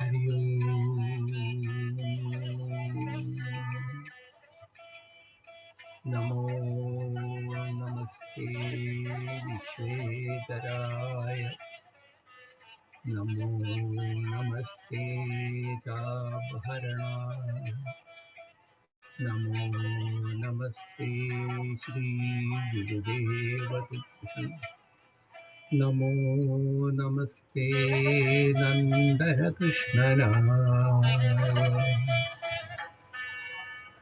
हरि ओम नमो नमस्ते नन्दनकृष्णना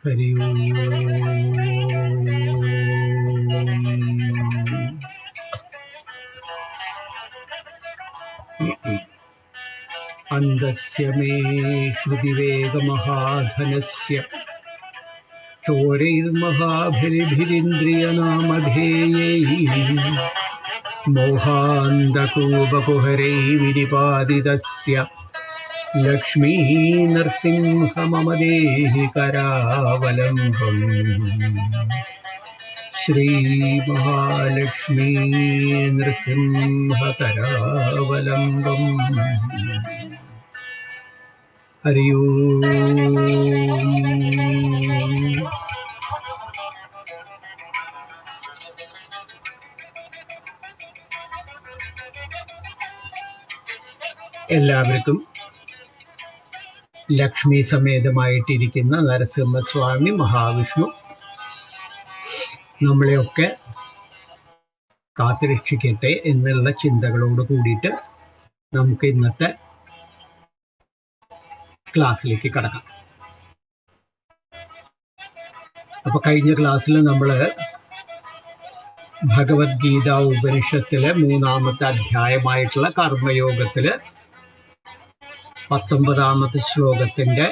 हरि अन्दस्य मे हृदि वेगमहाधनस्य चोरैर्महाभिरिभिरिन्द्रियनामधेयैः मोहान्धकूपकुहरै विनिपादितस्य लक्ष्मीः नरसिंह मम देहि करावलम्बम् श्रीमहालक्ष्मी नृसिंहकरावलम्बम् हरि ओम् എല്ലാവർക്കും ലക്ഷ്മി സമേതമായിട്ടിരിക്കുന്ന നരസിംഹസ്വാമി മഹാവിഷ്ണു നമ്മളെയൊക്കെ കാത്തുരക്ഷിക്കട്ടെ എന്നുള്ള ചിന്തകളോട് കൂടിയിട്ട് നമുക്ക് ഇന്നത്തെ ക്ലാസ്സിലേക്ക് കടക്കാം. അപ്പൊ കഴിഞ്ഞ ക്ലാസ്സിൽ നമ്മൾ ഭഗവത്ഗീത ഉപനിഷത്തിലെ മൂന്നാമത്തെ അധ്യായമായിട്ടുള്ള കർമ്മയോഗത്തിൽ പത്തൊമ്പതാമത്തെ ശ്ലോകത്തിന്റെ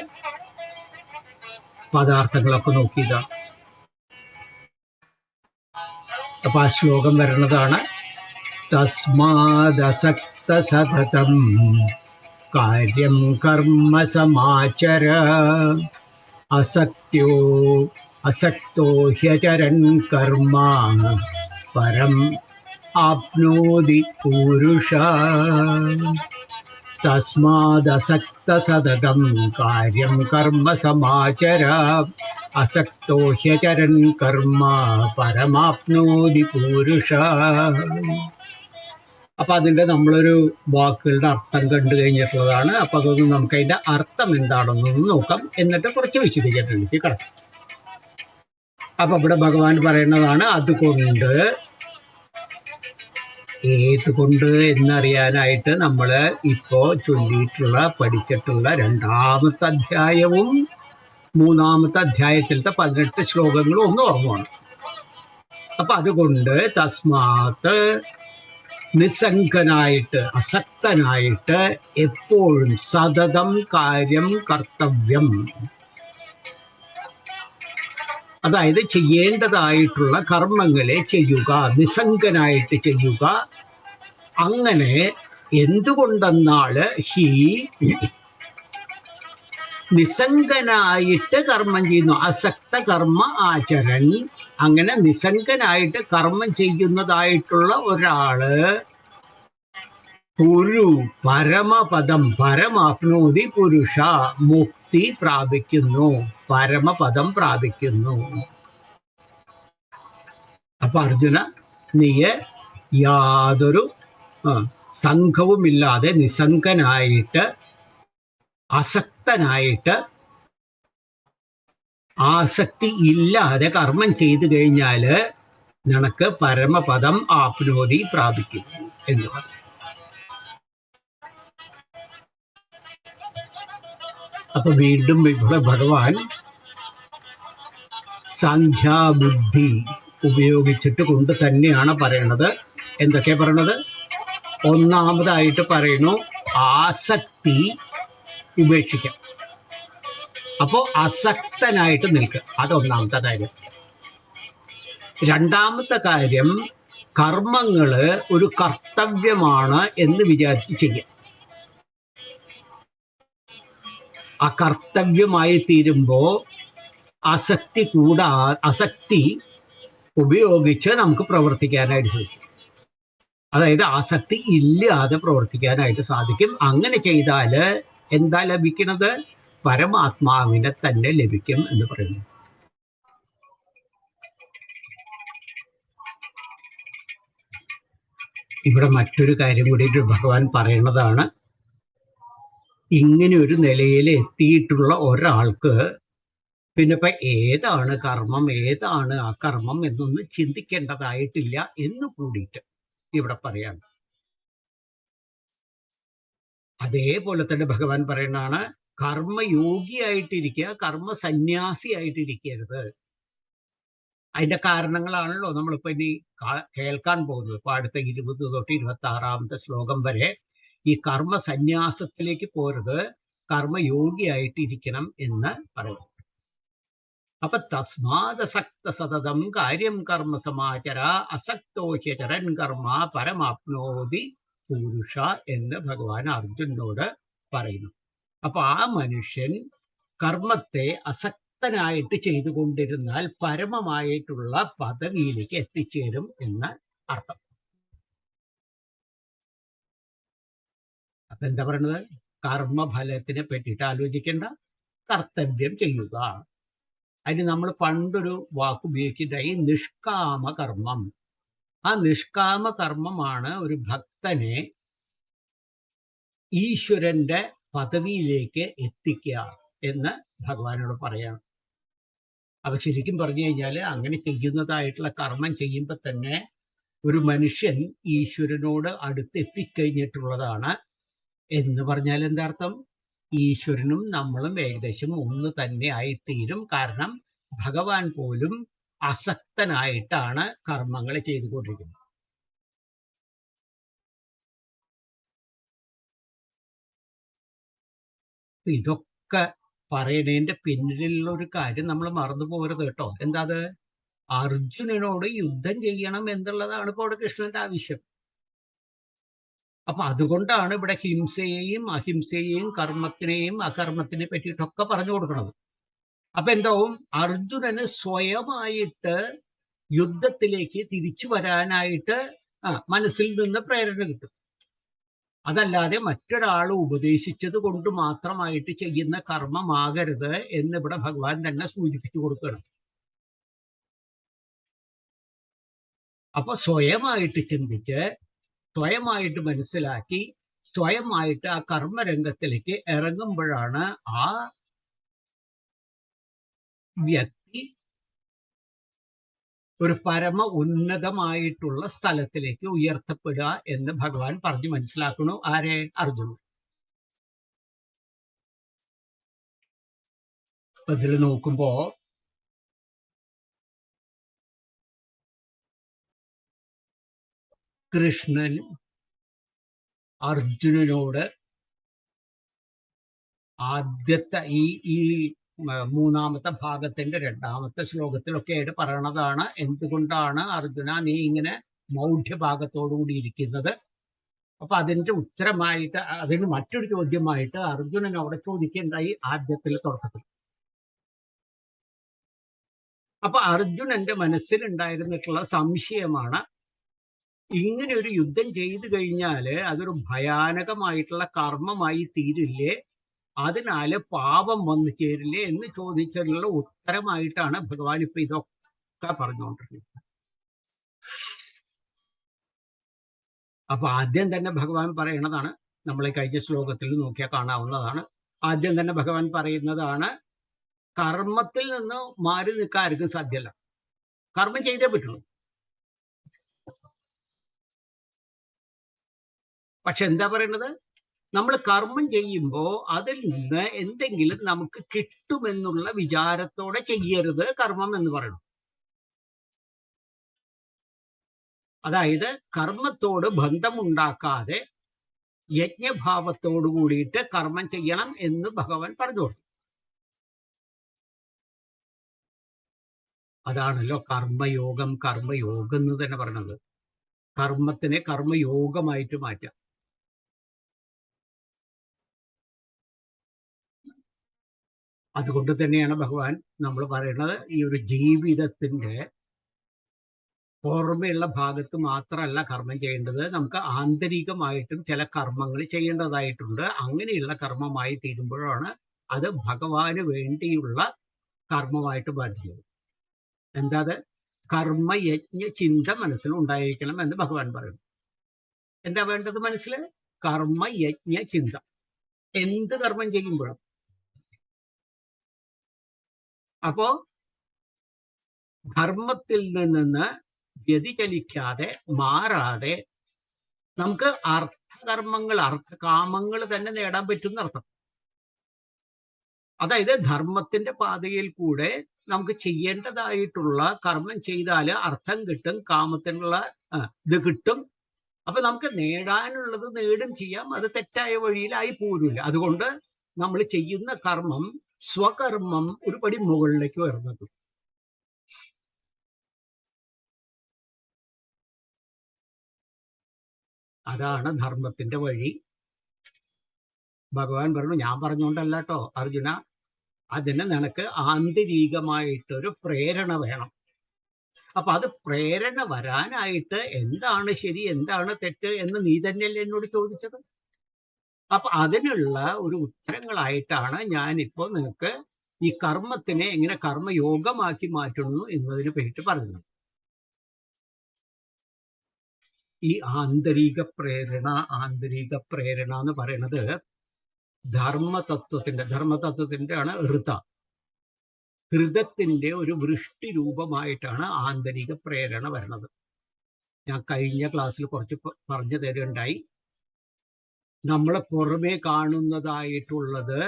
പദാർത്ഥങ്ങളൊക്കെ നോക്കിയതാണ് അപ്പൊ ആ ശ്ലോകം വരണതാണ്. തസ്മാദസക്ത സതതം കാര്യം കർമ്മ സമാചര അസക്തോ അസക്തോ ഹ്യചരൻ കർമ്മ പരം ആപ്നോതി പൂരുഷ തസ്മാദസക്തസതതം കാര്യം കർമ്മ സമാചര അസക്തോ ഹ്യചരൻ കർമ്മ പരമാപ്നോതി പൂരുഷ അപ്പൊ അതിന്റെ നമ്മളൊരു വാക്കുകളുടെ അർത്ഥം കണ്ടു കഴിഞ്ഞിട്ടുള്ളതാണ്. അപ്പൊ അതൊന്ന് നമുക്ക് അതിന്റെ അർത്ഥം എന്താണെന്നൊന്ന് നോക്കാം. എന്നിട്ട് കുറച്ച് വിശദീകരണത്തിലേക്ക് കിടക്കാം. അപ്പൊ ഇവിടെ ഭഗവാൻ പറയുന്നതാണ് അതുകൊണ്ട് ഏതുകൊണ്ട് എന്നറിയാനായിട്ട് നമ്മൾ ഇപ്പോൾ ചൊല്ലിയിട്ടുള്ള പഠിച്ചിട്ടുള്ള രണ്ടാമത്തെ അധ്യായവും മൂന്നാമത്തെ അധ്യായത്തിലത്തെ പതിനെട്ട് ശ്ലോകങ്ങളും ഒന്ന് ഓർമ്മമാണ് അപ്പൊ അതുകൊണ്ട് തസ്മാത്ത് നിസ്സംഗനായിട്ട് അസക്തനായിട്ട് എപ്പോഴും സതതം കാര്യം കർത്തവ്യം. അതായത് ചെയ്യേണ്ടതായിട്ടുള്ള കർമ്മങ്ങളെ ചെയ്യുക നിസ്സംഗനായിട്ട് ചെയ്യുക. അങ്ങനെ എന്തുകൊണ്ടെന്നാൽ ഹി നിസ്സംഗനായിട്ട് കർമ്മം ചെയ്യുന്നു. അസക്ത കർമ്മ ആചരൻ. അങ്ങനെ നിസ്സംഗനായിട്ട് കർമ്മം ചെയ്യുന്നതായിട്ടുള്ള ഒരാൾ പുരു പരമപദം പരമാപ്നോതി പുരുഷ മുക്തി പ്രാപിക്കുന്നു. പരമപദം പ്രാപിക്കുന്നു. അപ്പൊ അർജുന നീയെ യാതൊരു സംഘവുമില്ലാതെ നിസ്സംഗനായിട്ട് അസക്തനായിട്ട് ആസക്തി ഇല്ലാതെ കർമ്മം ചെയ്തു കഴിഞ്ഞാൽ നിനക്ക് പരമപദം ആപ്നോതി പ്രാപിക്കും എന്ന് പറഞ്ഞു. അപ്പൊ വീണ്ടും ഇവിടെ ഭഗവാൻ സംഖ്യാബുദ്ധി ഉപയോഗിച്ചിട്ട് കൊണ്ട് തന്നെയാണ് പറയണത്. എന്തൊക്കെ പറയണത്? ഒന്നാമതായിട്ട് പറയുന്നു ആസക്തി ഉപേക്ഷിക്കാം. അപ്പോൾ അസക്തനായിട്ട് നിൽക്കുക അതൊന്നാമത്തെ കാര്യം. രണ്ടാമത്തെ കാര്യം കർമ്മങ്ങൾ ഒരു കർത്തവ്യമാണ് എന്ന് വിചാരിച്ച് ചെയ്യാം. ആ കർത്തവ്യമായി തീരുമ്പോ അസക്തി കൂടാ അസക്തി ഉപയോഗിച്ച് നമുക്ക് പ്രവർത്തിക്കാനായിട്ട് സാധിക്കും. അതായത് ആസക്തി ഇല്ലാതെ പ്രവർത്തിക്കാനായിട്ട് സാധിക്കും. അങ്ങനെ ചെയ്താൽ എന്താ ലഭിക്കുന്നത്? പരമാത്മാവിനെ തന്നെ ലഭിക്കും എന്ന് പറയുന്നു. ഇവിടെ മറ്റൊരു കാര്യം കൂടി ഭഗവാൻ പറയുന്നതാണ്. ഇങ്ങനെ ഒരു നിലയിൽ എത്തിയിട്ടുള്ള ഒരാൾക്ക് പിന്നെ ഇപ്പൊ ഏതാണ് കർമ്മം? ഏതാണ് അകർമ്മം കർമ്മം എന്നൊന്നും ചിന്തിക്കേണ്ടതായിട്ടില്ല എന്ന് കൂടിയിട്ട് ഇവിടെ പറയാണ് അതേപോലെ തന്നെ ഭഗവാൻ പറയുന്നതാണ് കർമ്മയോഗിയായിട്ടിരിക്കുക കർമ്മ സന്യാസിയായിട്ടിരിക്കരുത് അതിന്റെ കാരണങ്ങളാണല്ലോ നമ്മളിപ്പോ ഇനി കേൾക്കാൻ പോകുന്നത്. ഇപ്പൊ അടുത്ത ഇരുപത് തൊട്ട് ഇരുപത്തി ആറാമത്തെ ശ്ലോകം വരെ ഈ കർമ്മ സന്യാസത്തിലേക്ക് പോരുത് കർമ്മയോഗിയായിട്ടിരിക്കണം എന്ന് പറയുന്നു അപ്പൊ തസ്മാദസക്ത സതതം കാര്യം കർമ്മ സമാചര അസക്തോചരൻ കർമ്മ പരമാപ്നോതി പുരുഷ എന്ന് ഭഗവാൻ അർജുനോട് പറയുന്നു. അപ്പൊ ആ മനുഷ്യൻ കർമ്മത്തെ അസക്തനായിട്ട് ചെയ്തുകൊണ്ടിരുന്നാൽ പരമമായിട്ടുള്ള പദവിയിലേക്ക് എത്തിച്ചേരും എന്ന് അർത്ഥം. അപ്പൊ എന്താ പറയണത്? കർമ്മഫലത്തിനെ പറ്റിയിട്ട് ആലോചിക്കേണ്ട കർത്തവ്യം ചെയ്യുക. അതിന് നമ്മൾ പണ്ടൊരു വാക്ക് ഉപയോഗിച്ചിട്ടായി നിഷ്കാമ കർമ്മം ആ നിഷ്കാമ കർമ്മമാണ് ഒരു ഭക്തനെ ഈശ്വരന്റെ പദവിയിലേക്ക് എത്തിക്കുക എന്ന് ഭഗവാനോട് പറയാണ്. അപ്പൊ ശരിക്കും പറഞ്ഞു കഴിഞ്ഞാൽ അങ്ങനെ ചെയ്യുന്നതായിട്ടുള്ള കർമ്മം ചെയ്യുമ്പോൾ തന്നെ ഒരു മനുഷ്യൻ ഈശ്വരനോട് അടുത്ത് എത്തിക്കഴിഞ്ഞിട്ടുള്ളതാണ് എന്ന് പറഞ്ഞാൽ എന്താർത്ഥം? ഈശ്വരനും നമ്മളും ഏകദേശം ഒന്ന് തന്നെ ആയിത്തീരും. കാരണം ഭഗവാൻ പോലും അസക്തനായിട്ടാണ് കർമ്മങ്ങൾ ചെയ്തുകൊണ്ടിരിക്കുന്നത്. ഇതൊക്കെ പറയണേന്റെ പിന്നിലുള്ള ഒരു കാര്യം നമ്മൾ മറന്നു പോകരുത് കേട്ടോ. എന്താ അത്? അർജുനനോട് യുദ്ധം ചെയ്യണം എന്നുള്ളതാണ് ഇപ്പോൾ അവിടെ കൃഷ്ണന്റെ ആവശ്യം. അപ്പൊ അതുകൊണ്ടാണ് ഇവിടെ ഹിംസയെയും അഹിംസയെയും കർമ്മത്തിനെയും അകർമ്മത്തിനെ പറ്റിയിട്ടൊക്കെ പറഞ്ഞു കൊടുക്കുന്നത് അപ്പൊ എന്താവും അർജുനന് സ്വയമായിട്ട് യുദ്ധത്തിലേക്ക് തിരിച്ചു വരാനായിട്ട് ആ മനസ്സിൽ നിന്ന് പ്രേരണ കിട്ടും. അതല്ലാതെ മറ്റൊരാൾ ഉപദേശിച്ചത് കൊണ്ട് മാത്രമായിട്ട് ചെയ്യുന്ന കർമ്മമാകരുത് എന്ന് ഇവിടെ ഭഗവാൻ തന്നെ സൂചിപ്പിച്ചു കൊടുക്കണം അപ്പൊ സ്വയമായിട്ട് ചിന്തിച്ച് സ്വയമായിട്ട് മനസ്സിലാക്കി സ്വയമായിട്ട് ആ കർമ്മരംഗത്തിലേക്ക് ഇറങ്ങുമ്പോഴാണ് ആ വ്യക്തി ഒരു പരമ ഉന്നതമായിട്ടുള്ള സ്ഥലത്തിലേക്ക് ഉയർത്തപ്പെടുക എന്ന് ഭഗവാൻ പറഞ്ഞു മനസ്സിലാക്കണു ആരെ? അർജുനൻ. ഇതിൽ നോക്കുമ്പോ കൃഷ്ണൻ അർജുനനോട് ആദ്യത്തെ ഈ ഈ മൂന്നാമത്തെ ഭാഗത്തിന്റെ രണ്ടാമത്തെ ശ്ലോകത്തിലൊക്കെ ആയിട്ട് പറയണതാണ്. എന്തുകൊണ്ടാണ് അർജുന നീ ഇങ്ങനെ മൗഢ്യഭാഗത്തോടുകൂടി ഇരിക്കുന്നത്? അപ്പൊ അതിന്റെ ഉത്തരമായിട്ട് അതിന് മറ്റൊരു ചോദ്യമായിട്ട് അർജുനൻ അവിടെ ചോദിക്കേണ്ടായി ആദ്യത്തിൽ തുടക്കത്തിൽ. അപ്പൊ അർജുനന്റെ മനസ്സിലുണ്ടായിരുന്നിട്ടുള്ള സംശയമാണ് ഇങ്ങനെ ഒരു യുദ്ധം ചെയ്തു കഴിഞ്ഞാൽ അതൊരു ഭയാനകമായിട്ടുള്ള കർമ്മമായി തീരില്ലേ? അതിനാല് പാപം വന്നു ചേരില്ലേ എന്ന് ചോദിച്ചതിനുള്ള ഉത്തരമായിട്ടാണ് ഭഗവാൻ ഇപ്പൊ ഇതൊക്കെ പറഞ്ഞുകൊണ്ടിരിക്കുന്നത്. അപ്പൊ ആദ്യം തന്നെ ഭഗവാൻ പറയണതാണ് നമ്മളെ കഴിഞ്ഞ ശ്ലോകത്തിൽ നോക്കിയാൽ കാണാവുന്നതാണ്. ആദ്യം തന്നെ ഭഗവാൻ പറയുന്നതാണ് കർമ്മത്തിൽ നിന്ന് മാറി നിൽക്കാൻ ആർക്കും സാധ്യമല്ല കർമ്മം ചെയ്തേ പറ്റുള്ളൂ. പക്ഷെ എന്താ പറയണത്? നമ്മൾ കർമ്മം ചെയ്യുമ്പോൾ അതിൽ നിന്ന് എന്തെങ്കിലും നമുക്ക് കിട്ടുമെന്നുള്ള വിചാരത്തോടെ ചെയ്യരുത് കർമ്മം എന്ന് പറയണം. അതായത് കർമ്മത്തോട് ബന്ധമുണ്ടാക്കാതെ യജ്ഞഭാവത്തോടു കൂടിയിട്ട് കർമ്മം ചെയ്യണം എന്ന് ഭഗവാൻ പറഞ്ഞു കൊടുത്തു. അതാണല്ലോ കർമ്മയോഗം. കർമ്മയോഗം എന്ന് തന്നെ പറഞ്ഞത് കർമ്മത്തിനെ കർമ്മയോഗമായിട്ട് മാറ്റാം. അതുകൊണ്ട് തന്നെയാണ് ഭഗവാൻ നമ്മൾ പറയുന്നത് ഈ ഒരു ജീവിതത്തിന്റെ പുറമെയുള്ള ഭാഗത്ത് മാത്രമല്ല കർമ്മം ചെയ്യേണ്ടത്. നമുക്ക് ആന്തരികമായിട്ടും ചില കർമ്മങ്ങൾ ചെയ്യേണ്ടതായിട്ടുണ്ട്. അങ്ങനെയുള്ള കർമ്മമായി തീരുമ്പോഴാണ് അത് ഭഗവാന് വേണ്ടിയുള്ള കർമ്മമായിട്ട് ബാധിക്കുന്നത്. എന്താ അത്? കർമ്മയജ്ഞ ചിന്ത മനസ്സിൽ ഉണ്ടായിരിക്കണം എന്ന് ഭഗവാൻ പറയുന്നു. എന്താ വേണ്ടത് മനസ്സിൽ? കർമ്മയജ്ഞ ചിന്ത. എന്ത് കർമ്മം ചെയ്യുമ്പോഴും അപ്പോ ധർമ്മത്തിൽ നിന്ന് വ്യതിചലിക്കാതെ മാറാതെ നമുക്ക് അർത്ഥകർമ്മങ്ങൾ അർത്ഥകാമങ്ങൾ തന്നെ നേടാൻ പറ്റുന്ന അർത്ഥം. അതായത് ധർമ്മത്തിന്റെ പാതയിൽ കൂടെ നമുക്ക് ചെയ്യേണ്ടതായിട്ടുള്ള കർമ്മം ചെയ്താൽ അർത്ഥം കിട്ടും കാമത്തിനുള്ള ഇത് കിട്ടും. അപ്പൊ നമുക്ക് നേടാനുള്ളത് നേടും ചെയ്യാം. അത് തെറ്റായ വഴിയിലായി പോരില്ല അതുകൊണ്ട് നമ്മൾ ചെയ്യുന്ന കർമ്മം സ്വകർമ്മം ഒരു പടി മുകളിലേക്ക് വരുന്നത് അതാണ് ധർമ്മത്തിന്റെ വഴി. ഭഗവാൻ പറഞ്ഞു ഞാൻ പറഞ്ഞുകൊണ്ടല്ല അർജുന. അതിന് നിനക്ക് ആന്തരികമായിട്ടൊരു പ്രേരണ വേണം. അപ്പൊ അത് പ്രേരണ വരാനായിട്ട് എന്താണ് ശരി എന്താണ് തെറ്റ് എന്ന് നീ തന്നെയല്ലേ എന്നോട് ചോദിച്ചത്? അപ്പൊ അതിനുള്ള ഒരു ഉത്തരങ്ങളായിട്ടാണ് ഞാനിപ്പോ നിങ്ങൾക്ക് ഈ കർമ്മത്തിനെ എങ്ങനെ കർമ്മയോഗമാക്കി മാറ്റുന്നു എന്നതിനെ പറ്റി പറയുന്നത്. ഈ ആന്തരിക പ്രേരണ ആന്തരിക പ്രേരണ എന്ന് പറയുന്നത് ധർമ്മതത്വത്തിന്റെ ധർമ്മതത്വത്തിന്റെ ആണ് ഋത. ഹൃദത്തിന്റെ ഒരു വൃഷ്ടി രൂപമായിട്ടാണ് ആന്തരിക പ്രേരണ വരുന്നത്. ഞാൻ കഴിഞ്ഞ ക്ലാസ്സിൽ കുറച്ച് പറഞ്ഞു തരുണ്ടായി. നമ്മളെ പുറമേ കാണുന്നതായിട്ടുള്ളത്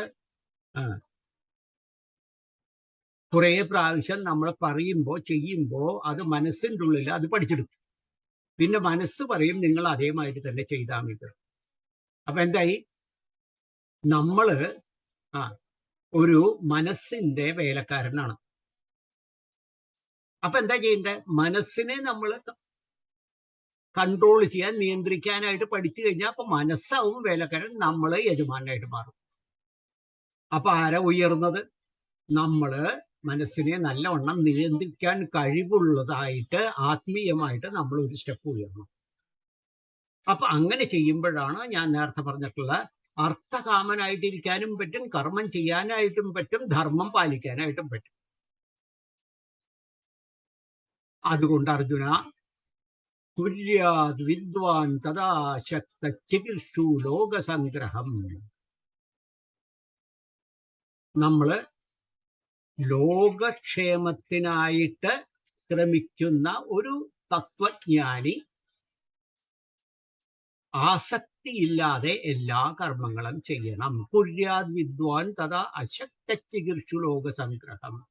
കുറെ പ്രാവശ്യം നമ്മൾ പറയുമ്പോൾ ചെയ്യുമ്പോൾ അത് മനസ്സിന്റെ ഉള്ളിൽ അത് പഠിച്ചെടുക്കും. പിന്നെ മനസ്സ് പറയും നിങ്ങൾ അതേമാതിരി തന്നെ ചെയ്താൽ മതി. അപ്പൊ എന്തായി? നമ്മൾ ആ ഒരു മനസ്സിന്റെ വേലക്കാരനാണ്. അപ്പൊ എന്താ ചെയ്യണ്ടേ മനസ്സിനെ നമ്മൾ കൺട്രോൾ ചെയ്യാൻ നിയന്ത്രിക്കാനായിട്ട് പഠിച്ചു കഴിഞ്ഞാൽ അപ്പൊ മനസ്സാവും വേലക്കാരൻ നമ്മൾ യജമാനായിട്ട് മാറും. അപ്പൊ ആരാ ഉയർന്നത്? നമ്മൾ മനസ്സിനെ നല്ലവണ്ണം നിയന്ത്രിക്കാൻ കഴിവുള്ളതായിട്ട് ആത്മീയമായിട്ട് നമ്മൾ ഒരു സ്റ്റെപ്പ് ഉയർന്നു. അപ്പൊ അങ്ങനെ ചെയ്യുമ്പോഴാണ് ഞാൻ നേരത്തെ പറഞ്ഞിട്ടുള്ള അർത്ഥകാമനായിട്ടിരിക്കാനും പറ്റും കർമ്മം ചെയ്യാനായിട്ടും പറ്റും ധർമ്മം പാലിക്കാനായിട്ടും പറ്റും. അതുകൊണ്ട് അർജുന തുര്യാത് വിദ്വാൻ തഥാ ചികിത്സു ലോകസംഗ്രഹം. നമ്മൾ ലോകക്ഷേമത്തിനായിട്ട് ശ്രമിക്കുന്ന ഒരു തത്വജ്ഞാനി ആസക്തിയില്ലാതെ എല്ലാ കർമ്മങ്ങളും ചെയ്യണം. കുര്യാത് വിദ്വാൻ തഥാ അശക്ത ചികിത്സു ലോകസംഗ്രഹം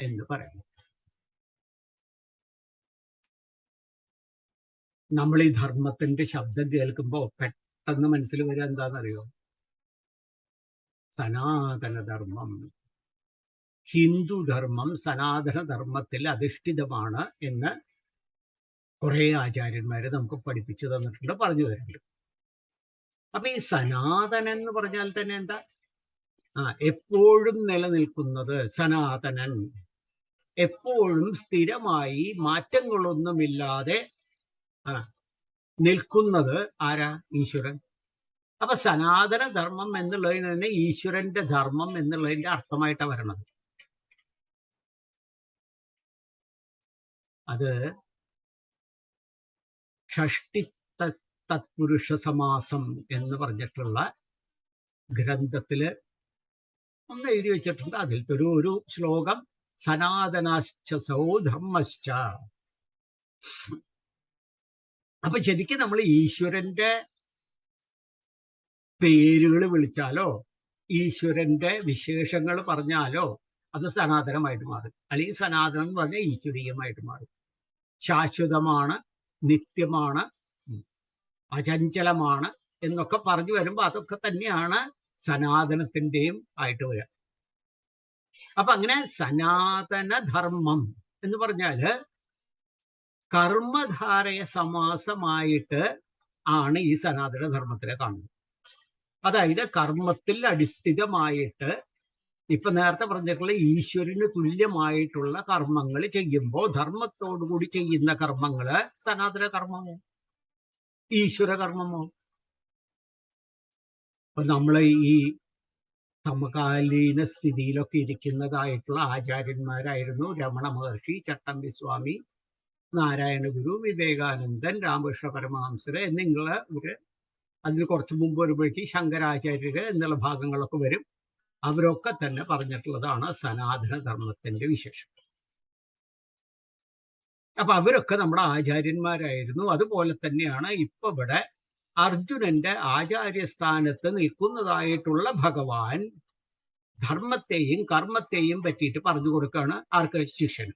എന്ന് പറയുന്നു. നമ്മൾ ഈ ധർമ്മത്തിന്റെ ശബ്ദം കേൾക്കുമ്പോൾ പെട്ടെന്ന് മനസ്സിൽ വരിക എന്താണെന്നറിയോ സനാതനധർമ്മം. ഹിന്ദുധർമ്മം സനാതനധർമ്മത്തിൽ അധിഷ്ഠിതമാണ് എന്ന് കുറെ ആചാര്യന്മാര് നമുക്ക് പഠിപ്പിച്ചു തന്നിട്ടുണ്ട് പറഞ്ഞു തരുന്നുണ്ട്. അപ്പൊ ഈ സനാതനൻ എന്ന് പറഞ്ഞാൽ തന്നെ എന്താ? ആ എപ്പോഴും നിലനിൽക്കുന്നത് സനാതനൻ. എപ്പോഴും സ്ഥിരമായി മാറ്റങ്ങളൊന്നുമില്ലാതെ നിൽക്കുന്നത് ആരാ? ഈശ്വരൻ. അപ്പൊ സനാതന ധർമ്മം എന്നുള്ളതിന് തന്നെ ഈശ്വരന്റെ ധർമ്മം എന്നുള്ളതിന്റെ അർത്ഥമായിട്ടാണ് വരണത്. അത് ഷഷ്ടി തത്പുരുഷ സമാസം എന്ന് പറഞ്ഞിട്ടുള്ള ഗ്രന്ഥത്തിൽ ഒന്ന് എഴുതി വെച്ചിട്ടുണ്ട്. അതിലത്തെ ഒരു ഒരു ശ്ലോകം സനാതനാശ്ച സൗധർമ്മശ്ച അപ്പൊ ശരിക്കും നമ്മൾ ഈശ്വരന്റെ പേരുകൾ വിളിച്ചാലോ ഈശ്വരന്റെ വിശേഷങ്ങൾ പറഞ്ഞാലോ അത് സനാതനമായിട്ട് മാറും. അല്ലെങ്കിൽ സനാതനം എന്ന് പറഞ്ഞാൽ ഈശ്വരീയമായിട്ട് മാറും. ശാശ്വതമാണ് നിത്യമാണ് അചഞ്ചലമാണ് എന്നൊക്കെ പറഞ്ഞു വരുമ്പോൾ അതൊക്കെ തന്നെയാണ് സനാതനത്തിന്റെയും ആയിട്ട് വരിക. അപ്പൊ അങ്ങനെ സനാതന ധർമ്മം എന്ന് പറഞ്ഞാൽ കർമ്മധാരയ സമാസമായിട്ട് ആണ് ഈ സനാതന ധർമ്മത്തിനെ കാണുന്നത്. അതായത് കർമ്മത്തിൽ അടിസ്ഥിതമായിട്ട് ഇപ്പൊ നേരത്തെ പറഞ്ഞിട്ടുള്ള ഈശ്വരന് തുല്യമായിട്ടുള്ള കർമ്മങ്ങൾ ചെയ്യുമ്പോൾ ധർമ്മത്തോടുകൂടി ചെയ്യുന്ന കർമ്മങ്ങൾ സനാതന കർമ്മമോ? ഈശ്വര കർമ്മമോ? അപ്പൊ നമ്മളെ ഈ സമകാലീന സ്ഥിതിയിലൊക്കെ ഇരിക്കുന്നതായിട്ടുള്ള ആചാര്യന്മാരായിരുന്നു രമണ മഹർഷി ചട്ടമ്പി സ്വാമി നാരായണ ഗുരു വിവേകാനന്ദൻ രാമകൃഷ്ണ പരമഹംസര് എന്നിങ്ങനെ ഒരു അതിന് കുറച്ച് മുമ്പ് വരുമ്പോഴേക്ക് ശങ്കരാചാര്യര് എന്നുള്ള ഭാഗങ്ങളൊക്കെ വരും. അവരൊക്കെ തന്നെ പറഞ്ഞിട്ടുള്ളതാണ് സനാതന ധർമ്മത്തിന്റെ വിശേഷം അപ്പൊ അവരൊക്കെ നമ്മുടെ ആചാര്യന്മാരായിരുന്നു. അതുപോലെ തന്നെയാണ് ഇപ്പൊ ഇവിടെ അർജുനന്റെ ആചാര്യസ്ഥാനത്ത് നിൽക്കുന്നതായിട്ടുള്ള ഭഗവാൻ ധർമ്മത്തെയും കർമ്മത്തെയും പറ്റിയിട്ട് പറഞ്ഞു കൊടുക്കുകയാണ് ആർക്ക് ശിഷ്യൻ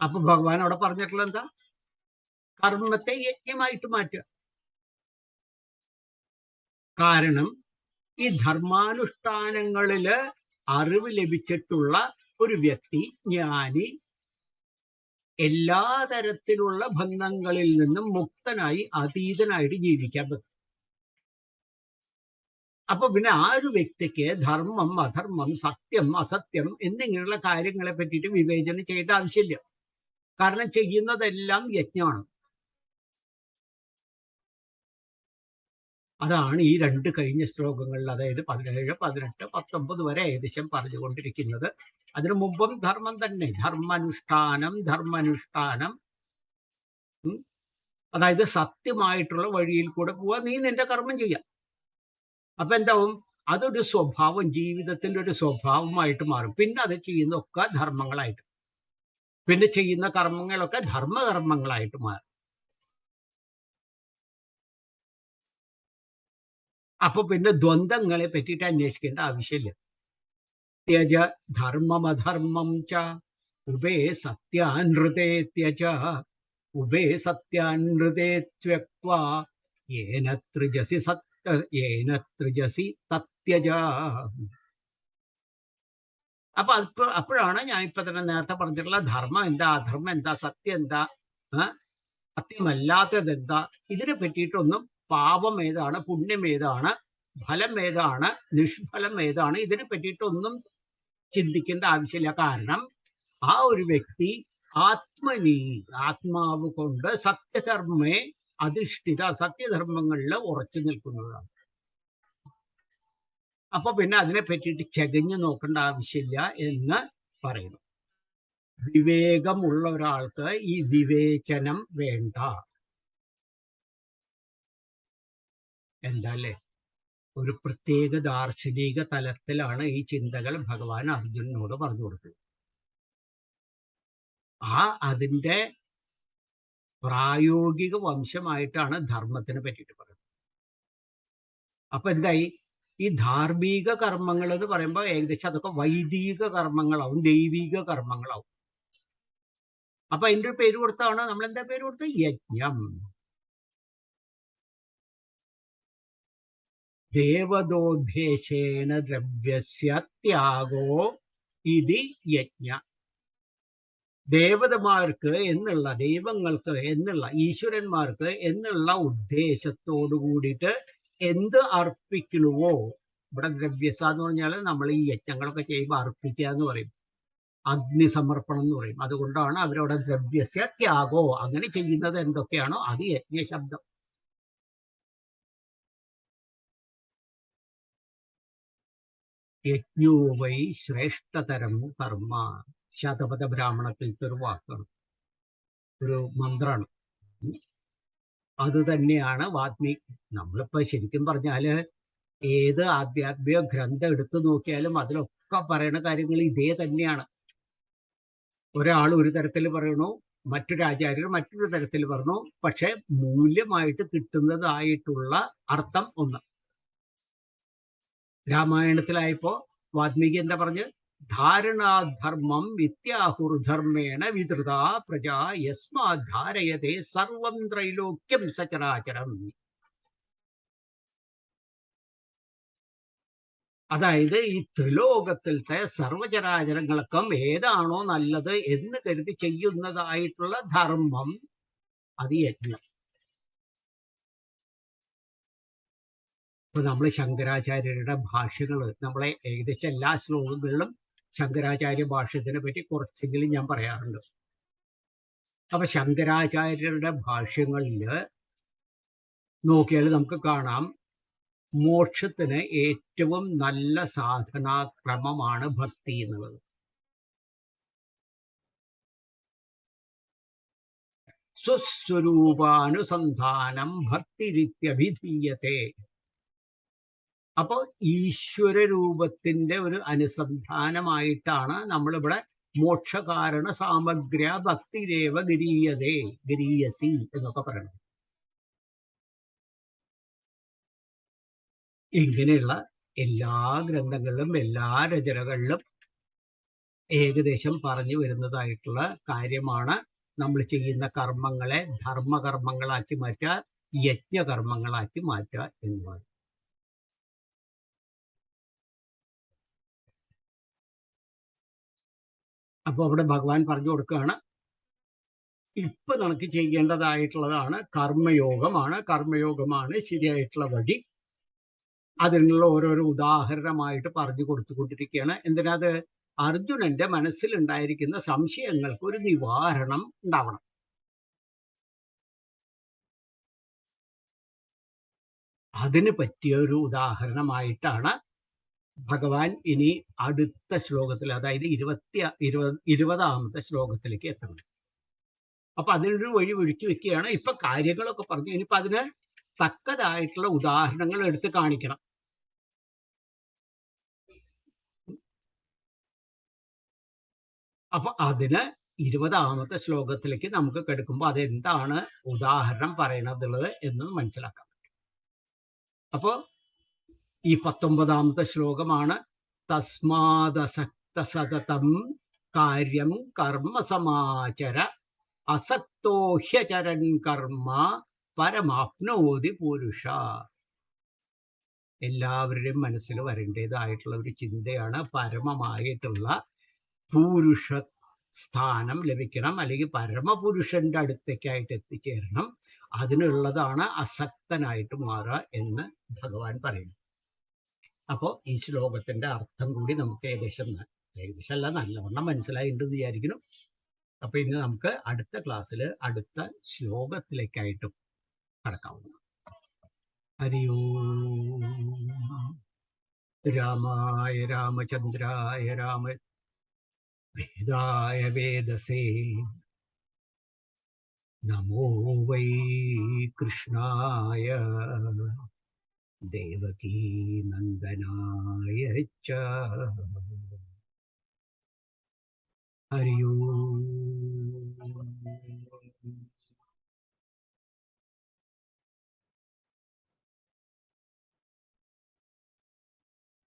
അപ്പൊ ഭഗവാൻ അവിടെ പറഞ്ഞിട്ടുള്ള എന്താ? കർമ്മത്തെ യജ്ഞമായിട്ട് മാറ്റുക. കാരണം ഈ ധർമാനുഷ്ഠാനങ്ങളിൽ അറിവ് ലഭിച്ചിട്ടുള്ള ഒരു വ്യക്തി ജ്ഞാനി എല്ലാ തരത്തിലുള്ള ബന്ധങ്ങളിൽ നിന്നും മുക്തനായി അതീതനായിട്ട് ജീവിക്കാൻ പറ്റും. അപ്പൊ പിന്നെ ആ ഒരു വ്യക്തിക്ക് ധർമ്മം അധർമ്മം സത്യം അസത്യം എന്നിങ്ങനെയുള്ള കാര്യങ്ങളെ പറ്റിയിട്ട് വിവേചനം ചെയ്യേണ്ട ആവശ്യമില്ല. കാരണം ചെയ്യുന്നതെല്ലാം യജ്ഞമാണ്. അതാണ് ഈ രണ്ട് കഴിഞ്ഞ ശ്ലോകങ്ങളിൽ അതായത് പതിനേഴ് പതിനെട്ട് പത്തൊമ്പത് വരെ ഏകദേശം പറഞ്ഞുകൊണ്ടിരിക്കുന്നത്. അതിനു മുമ്പും ധർമ്മം തന്നെ. ധർമ്മനുഷ്ഠാനം ധർമ്മനുഷ്ഠാനം. അതായത് സത്യമായിട്ടുള്ള വഴിയിൽ കൂടെ പോവാ. നീ നിന്റെ കർമ്മം ചെയ്യാം. അപ്പൊ എന്താവും? അതൊരു സ്വഭാവം ജീവിതത്തിന്റെ ഒരു സ്വഭാവമായിട്ട് മാറും. പിന്നെ അത് ചെയ്യുന്നതൊക്കെ ധർമ്മങ്ങളായിട്ട്. പിന്നെ ചെയ്യുന്ന കർമ്മങ്ങളൊക്കെ ധർമ്മകർമ്മങ്ങളായിട്ട് മാറും. അപ്പൊ പിന്നെ ദ്വന്ദ്ങ്ങളെ പറ്റിയിട്ട് അന്വേഷിക്കേണ്ട ആവശ്യമില്ല. ത്യജ ധർമ്മമധർമ്മം ച ഉഭേ സത്യാനൃതേ ത്യജ ഉഭേ സത്യാനൃതേ ത്യക്വാ യേന ത്രിജസി സത്യ യേന ത്രിജസി തത്യജ. അപ്പൊ അപ്പൊ അപ്പോഴാണ് ഞാൻ ഇപ്പൊ തന്നെ നേരത്തെ പറഞ്ഞിട്ടുള്ള ധർമ്മം എന്താ? അധർമ്മം എന്താ? സത്യം എന്താ? സത്യമല്ലാത്തത് എന്താ? ഇതിനെ പറ്റിയിട്ടൊന്നും പാപം ഏതാണ്? പുണ്യം ഏതാണ്? ഫലം ഏതാണ്? നിഷ്ഫലം ഏതാണ്? ഇതിനെ പറ്റിയിട്ടൊന്നും ചിന്തിക്കേണ്ട ആവശ്യമില്ല. കാരണം ആ ഒരു വ്യക്തി ആത്മനി ആത്മാവ് കൊണ്ട് സത്യധർമ്മേ അധിഷ്ഠിത സത്യധർമ്മങ്ങളിൽ ഉറച്ചു നിൽക്കുന്നതാണ്. അപ്പൊ പിന്നെ അതിനെ പറ്റിയിട്ട് ചകഞ്ഞു നോക്കേണ്ട ആവശ്യമില്ല എന്ന് പറയുന്നു വിവേകമുള്ള ഒരാൾക്ക് ഈ വിവേചനം വേണ്ട. എന്താല്ലേ? ഒരു പ്രത്യേക ദാർശനിക തലത്തിലാണ് ഈ ചിന്തകൾ ഭഗവാൻ അർജുനനോട് പറഞ്ഞു കൊടുത്തത്. ആ അതിന്റെ പ്രായോഗിക വംശമായിട്ടാണ് ധർമ്മത്തിനെ പറ്റിയിട്ട് പറയുന്നത്. അപ്പൊ എന്തായി? ഈ ധാർമ്മിക കർമ്മങ്ങൾ എന്ന് പറയുമ്പോൾ ഏകദേശം അതൊക്കെ വൈദിക കർമ്മങ്ങളാവും ദൈവിക കർമ്മങ്ങളാവും. അപ്പൊ അതിന്റെ ഒരു പേര് കൊടുത്താണ്. നമ്മൾ എന്താ പേര് കൊടുത്തത്? യജ്ഞം. ദേവതോദ്ദേശേന ദ്രവ്യസ്യ ത്യാഗോ ഇതി യജ്ഞ. ദേവതമാർക്ക് എന്നുള്ള ദൈവങ്ങൾക്ക് എന്നുള്ള ഈശ്വരന്മാർക്ക് എന്നുള്ള ഉദ്ദേശത്തോടു കൂടിയിട്ട് എന്ത് അർപ്പിക്കണമോ ഇവിടെ ദ്രവ്യസ എന്ന് പറഞ്ഞാൽ നമ്മൾ ഈ യജ്ഞങ്ങളൊക്കെ ചെയ്യുമ്പോൾ അർപ്പിക്കുക എന്ന് പറയും. അഗ്നി സമർപ്പണം എന്ന് പറയും. അതുകൊണ്ടാണ് അവരവിടെ ദ്രവ്യസ്യ ത്യാഗോ. അങ്ങനെ ചെയ്യുന്നത് എന്തൊക്കെയാണോ അത് യജ്ഞശബ്ദം യജ്ഞോ വൈ ശ്രേഷ്ഠതരം കർമ്മ. ശതപഥ ബ്രാഹ്മണത്തിലത്തെ ഒരു വാക്കാണ്. ഒരു മന്ത്രാണ്. അത് തന്നെയാണ് വാത്മീകി നമ്മളിപ്പോ ശരിക്കും പറഞ്ഞാൽ ഏത് ആധ്യാത്മിക ഗ്രന്ഥം എടുത്തു നോക്കിയാലും അതിലൊക്കെ പറയുന്ന കാര്യങ്ങൾ ഇതേ തന്നെയാണ്. ഒരാൾ ഒരു തരത്തിൽ പറയണു മറ്റൊരു ആചാര്യർ മറ്റൊരു തരത്തിൽ പറഞ്ഞു പക്ഷെ മൂല്യമായിട്ട് കിട്ടുന്നതായിട്ടുള്ള അർത്ഥം ഒന്ന്. രാമായണത്തിലായപ്പോ വാത്മീകി എന്താ പറഞ്ഞ്? ധാരണാധർമ്മം വിത്യാഹുർധർമ്മേണ വിതൃത പ്രജ യസ്മാ ധാരയത്തെ സർവം ത്രൈലോക്യം സചരാചരം. അതായത് ഈ ത്രിലോകത്തിലത്തെ സർവചരാചരങ്ങൾക്കും ഏതാണോ നല്ലത് എന്ന് കരുതി ചെയ്യുന്നതായിട്ടുള്ള ധർമ്മം അത് യജ്ഞം. ഇപ്പൊ നമ്മൾ ശങ്കരാചാര്യരുടെ ഭാഷകൾ നമ്മളെ ഏകദേശം എല്ലാ ശ്ലോകങ്ങളിലും ശങ്കരാചാര്യ ഭാഷ്യത്തിനെ പറ്റി കുറച്ചെങ്കിലും ഞാൻ പറയാറുണ്ട്. അപ്പൊ ശങ്കരാചാര്യരുടെ ഭാഷ്യങ്ങളിൽ നോക്കിയാൽ നമുക്ക് കാണാം. മോക്ഷത്തിന് ഏറ്റവും നല്ല സാധനാക്രമമാണ് ഭക്തി എന്നുള്ളത്. സ്വസ്വരൂപാനുസന്ധാനം ഭക്തിരിത്യഭിധീയത്തെ അപ്പോൾ ഈശ്വര രൂപത്തിന്റെ ഒരു അനുസന്ധാനമായിട്ടാണ് നമ്മളിവിടെ മോക്ഷകാരണ സാമഗ്ര ഭക്തിരേവ ഗിരീയതേ ഗിരീയസി എന്നൊക്കെ പറയുന്നത്. ഇങ്ങനെയുള്ള എല്ലാ ഗ്രന്ഥങ്ങളിലും എല്ലാ രചനകളിലും ഏകദേശം പറഞ്ഞു വരുന്നതായിട്ടുള്ള കാര്യമാണ് നമ്മൾ ചെയ്യുന്ന കർമ്മങ്ങളെ ധർമ്മകർമ്മങ്ങളാക്കി മാറ്റുക യജ്ഞകർമ്മങ്ങളാക്കി മാറ്റുക എന്നുള്ളത് അപ്പോൾ അവിടെ ഭഗവാൻ പറഞ്ഞു കൊടുക്കുകയാണ്. ഇപ്പൊ നമുക്ക് ചെയ്യേണ്ടതായിട്ടുള്ളതാണ് കർമ്മയോഗമാണ്. കർമ്മയോഗമാണ് ശരിയായിട്ടുള്ള വഴി. അതിനുള്ള ഓരോരോ ഉദാഹരണമായിട്ട് പറഞ്ഞു കൊടുത്തുകൊണ്ടിരിക്കുകയാണ്. എന്തിനത്? അർജുനന്റെ മനസ്സിലുണ്ടായിരിക്കുന്ന സംശയങ്ങൾക്ക് ഒരു നിവാരണം ഉണ്ടാവണം. അതിന് പറ്റിയ ഒരു ഉദാഹരണമായിട്ടാണ് ഭഗവാൻ ഇനി അടുത്ത ശ്ലോകത്തിൽ അതായത് ഇരുപത്തി ഇരുപത് ഇരുപതാമത്തെ ശ്ലോകത്തിലേക്ക് എത്തണം. അപ്പൊ അതിനൊരു വഴി ഒഴുക്കി വെക്കുകയാണ്. ഇപ്പൊ കാര്യങ്ങളൊക്കെ പറഞ്ഞു. ഇനിയിപ്പൊ അതിന് തക്കതായിട്ടുള്ള ഉദാഹരണങ്ങൾ എടുത്ത് കാണിക്കണം. അപ്പൊ അതിന് ഇരുപതാമത്തെ ശ്ലോകത്തിലേക്ക് നമുക്ക് കെടുക്കുമ്പോൾ അതെന്താണ് ഉദാഹരണം പറയണതുള്ളത് എന്ന് മനസ്സിലാക്കാം അപ്പോ ഈ പത്തൊമ്പതാമത്തെ ശ്ലോകമാണ് തസ്മാദസക്ത സതതം കാര്യം കർമ്മ സമാചര അസക്തോഹ്യചരൻ കർമ്മ പരമാപ്നോതി പുരുഷ. എല്ലാവരുടെയും മനസ്സിൽ വരേണ്ടതായിട്ടുള്ള ഒരു ചിന്തയാണ് പരമമായിട്ടുള്ള പുരുഷ സ്ഥാനം ലഭിക്കണം അല്ലെങ്കിൽ പരമപുരുഷന്റെ അടുത്തേക്കായിട്ട് എത്തിച്ചേരണം. അതിനുള്ളതാണ് അസക്തനായിട്ട് മാറുക എന്ന് ഭഗവാൻ പറയുന്നു. അപ്പോൾ ഈ ശ്ലോകത്തിന്റെ അർത്ഥം കൂടി നമുക്ക് ഏകദേശം ഏകദേശം അല്ല നല്ലവണ്ണം മനസ്സിലായിട്ടുണ്ട് വിചാരിക്കുന്നു. അപ്പൊ ഇനി നമുക്ക് അടുത്ത ക്ലാസ്സിൽ അടുത്ത ശ്ലോകത്തിലേക്കായിട്ടും കടക്കാവുന്നു ഹരിയോ രാമായ രാമചന്ദ്രായ രാമ വേദായ വേദസേ നമോ വൈ കൃഷ്ണായ देवकी नंदनाय हरिओम